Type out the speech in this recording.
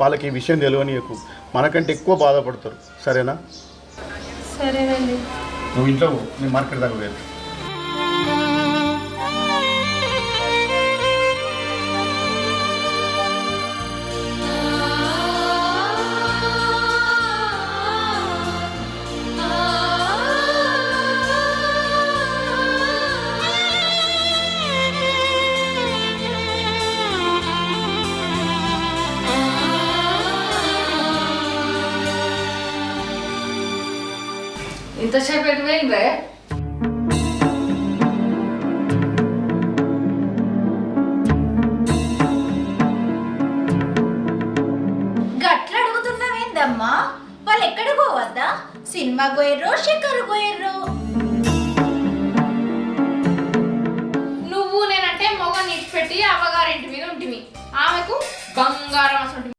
వాళ్ళకి ఈ విషయం తెలియనియకు. మనకంటే ఎక్కువ బాధపడతారు. సరేనా? సరేనండి. నువ్వు ఇంట్లో నేను మార్కెట్ దాకా వెళ్ళి ఇంతసేపు ఎటు పోయిందే గట్ల అడుగుతున్నావేందమ్మా? వాళ్ళు ఎక్కడ పోవద్దా? సినిమా పోయిర్రో షికారు పోయిర్రో. నువ్వు నేనంటే మొగ పెట్టి అవ్వగారింటి మీద ఉంటివి ఆమెకు బంగారం అసలు